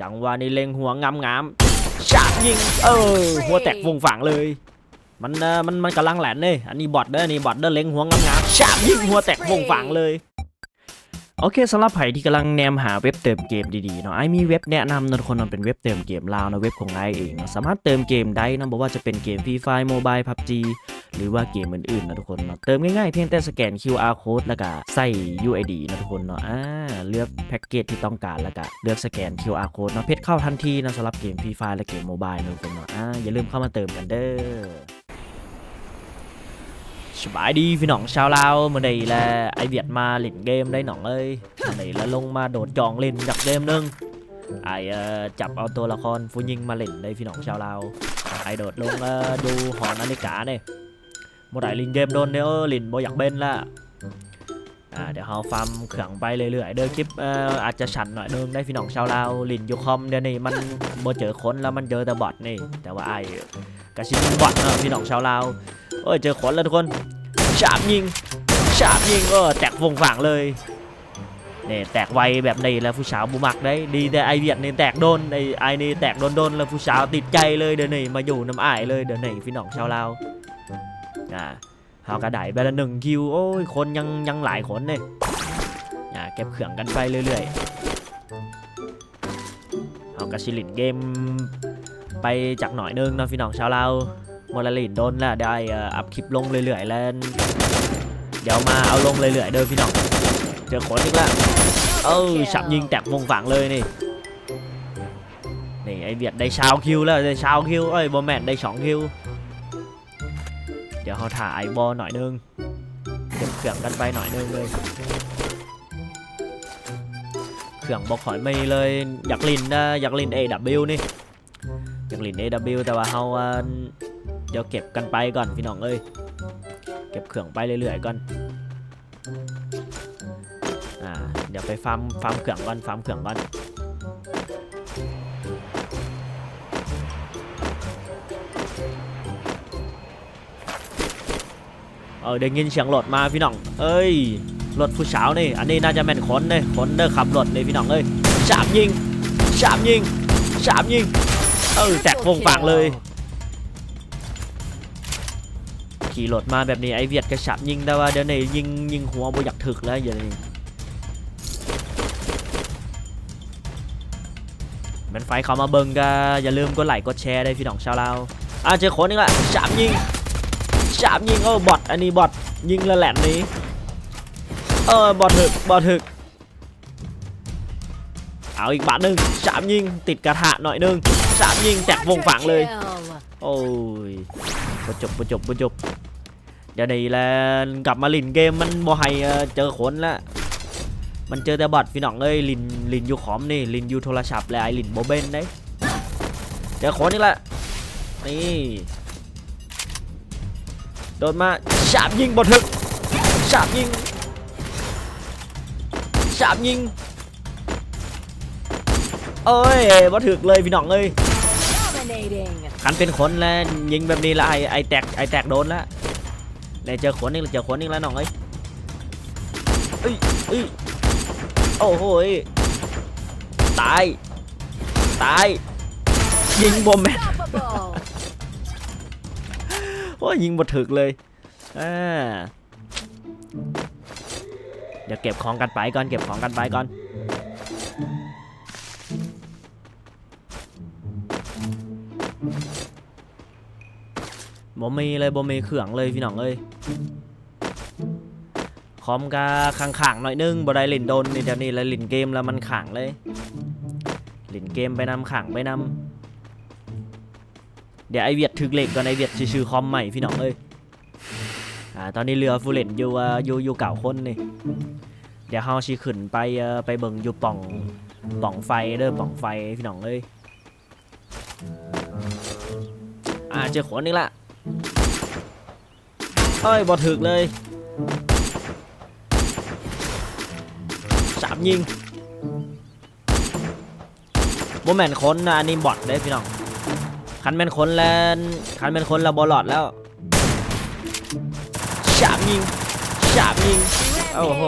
จังหวะนี้เล็งหัวงามงามๆฉาบยิงเออหัวแตกฟงฝังเลย มันเอ่อมันมันกำลังแหลนเลยอันนี้บอทเด้ออันนี่บอทเด้อเล็งหัวงามงามๆฉาบยิงหัวแตกฟงฝังเลย โอเคสำหรับใครที่กำลังแนมหาเว็บเติมเกมดีๆเนาะไอมีเว็บแนะนำนะทุกคนมันเป็นเว็บเติมเกมลาวนะเว็บของไอเองเนาะสามารถเติมเกมได้นะบอกว่าจะเป็นเกมฟรีไฟโมบายพับจีหรือว่าเกมอื่นๆนะทุกคนเนาะเติมง่ายๆเพียงแต่สแกน QR code แล้วก็ใส่ UID นะทุกคนเนาะอ่าเลือกแพ็กเกจที่ต้องการแล้วก็เลือกสแกน QR code เนาะเพจเข้าทันทีนะสำหรับเกมฟรีไฟและเกมโมบายนะทุกคนเนาะอ่าอย่าลืมเข้ามาเติมกันเด้อ สบายดีพี่น้องชาวลาวมื่อใดแลไอเวียดมาเล่นเกมได้หนองเอ้ยมื่อใดแล้วลงมาโดดจองเล่นจากเกมหนึงไอเอ่อจับเอาตัวละครฟูยิงมาเล่นได้พี่น้องชาวลาวไอโดดลงเอ่อดูหอนาฬิกาเนี่ยเมื่อใดลินเกมโดนเนี่ยเออลินบ่อยากเบนละอ่าเดี๋ยวเราฟาร์มเขื่องไปเรื่อยๆเด้อคลิปเอ่ออาจจะฉันหน่อยนึงได้พี่น้องชาวลาวลินยูคอมเดี๋ยวนี้มันบ่เจอคนแล้วมันเจอแต่บอทนี่แต่ว่าไอกระชินบอทเนาะพี่น้องชาวลาว เอ้ยเจอคนแล้วทุกคนฉาบยิงฉาบยิงเออแตกฟงฝังเลยเนี่ยแตกไวแบบนี้แล้วผู้สาวบุมักได้ดีแต่ไอเวียดนี่แตกโดนไอไอนี่แตกโดนโดนแล้วผู้สาวติดใจเลยเดี๋ยวนี้มาอยู่น้ำอ้ายเลยเดี๋ยวนี้พี่น้องชาวลาวอ่าเฮากระไดไปละหนึ่งคิวโอ้ยคนยังยังหลายคนเนี่ยอ่าเก็บเครื่องกันไปเรื่อยๆเฮากระชิลินเกมไปจากหน่อยนึงนะพี่น้องชาวลาว มอลลินโดนแล้วได้อัพคลิปลงเรื่อยๆแล้วเดี๋ยวมาเอาลงเรื่อยๆเด้อพี่น้องเจอขนอีกแล้วเออฉับยิงแตกวงฝังเลยนี่นี่ไอเวียดได้ชาวคิวแล้วได้ชาวคิวเอ้ยบอแมนได้สองคิวเดี๋ยวเขาถ่ายบอหน่อยนึงเก็บเครื่องกันไปหน่อยนึงเลยเครื่องบอกขอยไม่เลยอยากลินนะอยากลิน AW นี่อยากลิน AW แต่ว่าเขา เดี๋ยวเก็บกันไปก่อนพี่น้องเอ้ยเก็บเครื่องไปเรื่อยๆก่อนอ่าเดี๋ยวไปฟาร์มฟาร์มเครื่องก่อนฟาร์มเครื่องก่อนเออได้ยินเสียงรถมาพี่น้อง เอ้ยรถผู้สาวนี่ อันนี้น่าจะแม่นคนเลยคนเด้อขับรถเลยพี่น้องเอ้ยสามยิงสามยิงสามยิง เออแตกฟงฝางเลย ขี่รถมาแบบนี้ไอเวียดกระฉับยิงแต่ว่าเดี๋ยวนี้ยิงยิงหัวบ่อยากถึกแล้วอย่างนี้แมันไฟเขามาเบิงก็อย่าลืมกดไลค์กดแชร์ได้พี่น้องชาวลาอะเจอคนนึงละฉาบยิงฉาบยิงเออบอทอันนี้บอทยิงล้วแหลมนี้เออบอทถึกบอทถึกเอาอีกบาทหนึ่งฉาบยิงติดกระทะหน่อยหนึงฉาบยิงแตกวงฝังเลย โอ้ยประจบประจบประ จบเดี๋ยวนี้แหละกลับมาลินเกมมันบ่ให้เอ่อเจอคนละมันเจอแต่บอทพี่น้องเอ้ยลินลินอยู่คอมนี่ลินอยู่โทรศัพท์และไอลินโบเบนได้เจอคนนี่แหละนี่โดนมาฉาบยิงบอทึกฉาบยิงฉาบยิงเอ้ยบอถึกเลยพี่น้องเอ้ย Dominating. คันเป็นคนแล้วยิงแบบนี้ละไอไอแตกไอแตกโดนแล้ว เจอขวนนี่เจอขวนนี่แล้วน้องเอ้ยเอ้ยเอ้ยโอ้โหตายตายยิงบอมแมนโอ้ยยิงบดถึกเลยเดี๋ยวเก็บของกันไปก่อนเก็บของกันไปก่อน บ่มีเลยบ่มีเครื่องเลยพี่น้องเอ้ยคอมกาขังขังๆหน่อยนึงบ่ได้เล่นโดนนี่เดี๋ยวนี้แล้วเล่นเกมแล้วมันขังเลยเล่นเกมไปนำขังไปนำเดี๋ยวไอเวียดถึกเหล็กก่อนไอเวียดชื่อคอมใหม่พี่น้องเอ้ยอ่าตอนนี้เรือฟูเลนอยู่อ่าอยู่อยู่เก่าคนนี่เดี๋ยวเฮาสิขึ้นไปอ่อไปเบิ่งอยู่ป่องป่องไฟเด้อป่องไฟพี่น้องเอ้ยอ่าเจอขนอีกละ เอ้ยบอถึกเลยสามยิงโมแมนคนนะอันนี้บอทได้พี่น้องคันเป็นคนแล้วคันเป็นคนเราบอลอดแล้วสามยิงสามยิงโอ้โห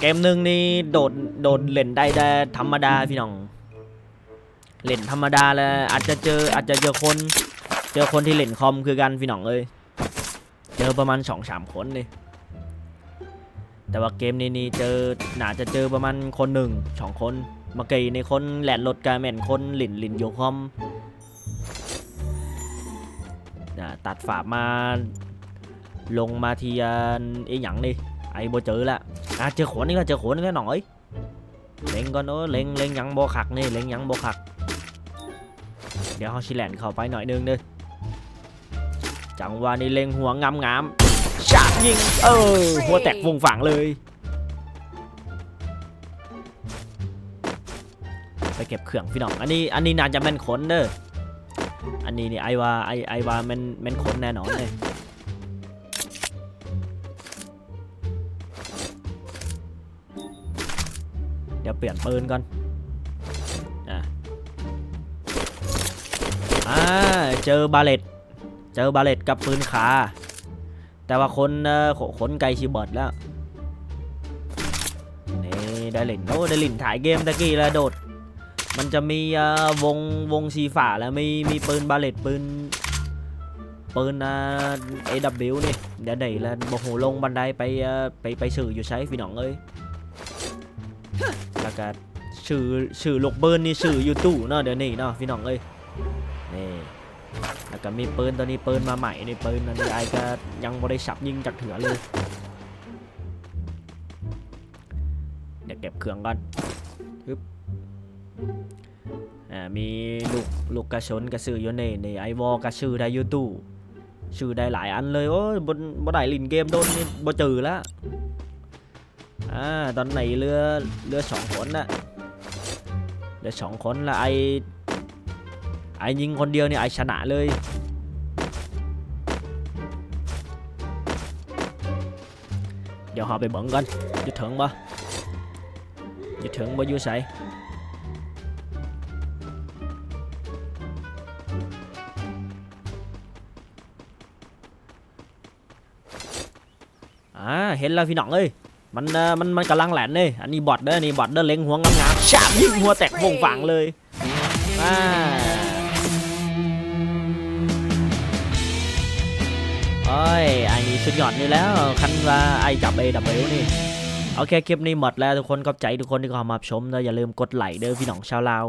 เกมหนึ่งนี่โดดโดดเล่นได้แต่ธรรมดาพี่น้อง เล่นธรรมดาแล้วอาจจะเจออาจจะเจอคน เจอคนที่เล่นคอมคือกันพี่น้องเอ้ยเจอประมาณสองสามคนเลยแต่ว่าเกมนี้นี่เจอน่าจะเจอประมาณคนหนึ่งสองคนเมื่อกี้ในคนแหลนรถกาแมนคนหลินหลินโยคอมนะตัดฝามาลงมาทีอันไอ้หยังนี่ไอ้บ่เจอละอะเจอขนนี่ก็เจอขนนี่ก็หน่อยเล็งก่อนเออเล็งเล็งหยังบ่คักนี่เล็งหยังบ่คัก เดี๋ยวเขาชิแลนเข้าไปหน่อยนึงเด้อจังหวะนี้เล็งหัวงามงามๆฉาบยิง เออ หัวแตกวงฝังเลย ไปเก็บเครื่องพี่น้อง อันนี้ อันนี้น่าจะแม่นขนเด้อ อันนี้นี่ไอว่าไอไอว่าแม่นแม่นขนแน่นอนเลยเดี๋ยวเปลี่ยนปืนก่อน อ่าเจอบาเลตเจอบาเลตกับปืนขา แต่ว่าคนเอ่อขนไกลชีบิร์ดแล้วนี่ได้ล่นโอ้ได้ล่นถ่ายเกมตะกี้แล้วโดด มันจะมีเอ่อวงวงสีฝ่าแล้วมีมีปืนบาเลตปืนปืนเอ่า AW นี่เดี๋ยวไดล้วโมโหลงบันไดไปไปไปสื่ออยู่ใช้พี่น้องเอ้ยแล้วก็สื่อสื่อลูกเบิร์นนี่สื่ออยู่ตู้เนาะเดี๋ยวนี้เนาะพี่น้องเอ้ย นี่แล้วก็มีปืนตัวนี้ปืนมาใหม่ในปืนอันนี้ไอ้ก็ยังบ่ได้สับยิงจากเถื่อเลย เดี๋ยวเก็บเครื่องก่อนฮึบอ่ามีลูกลูกกระชนกระสืออยู่นี่นี่ไอวอกระชือได้ยูตู้ชื่อได้หลายอันเลยโอ้ยบนบ่ได้ลินเกมโดนนี่บ่เจอละอ่าตอนไหนเรือเรือสองคนน่ะเรือสองคนละไอ ไอ้ยิงคนเดียวเนี่ยไอ้ชนะเลย เดี๋ยวหาไปเบิ่งกันจะถึงบ่จะถึงบ่อยู่ไสอ่าเห็นแล้วพี่น้องเอ้ยมันมันมันกำลังแหลนเลย อันนี้บอทเด้อนี่บอทเด้อเล็งหัวงามๆชาบยิงหัวแตกวงฝังเลยอ่า สุดยอดนี่แล้ว คันว่าไอจับ AW นี่โอเคคลิปนี้หมดแล้วทุกคนขอบใจทุกคนที่เข้ามาชมแล้วอย่าลืมกดไลค์เด้อพี่น้องชาวลาว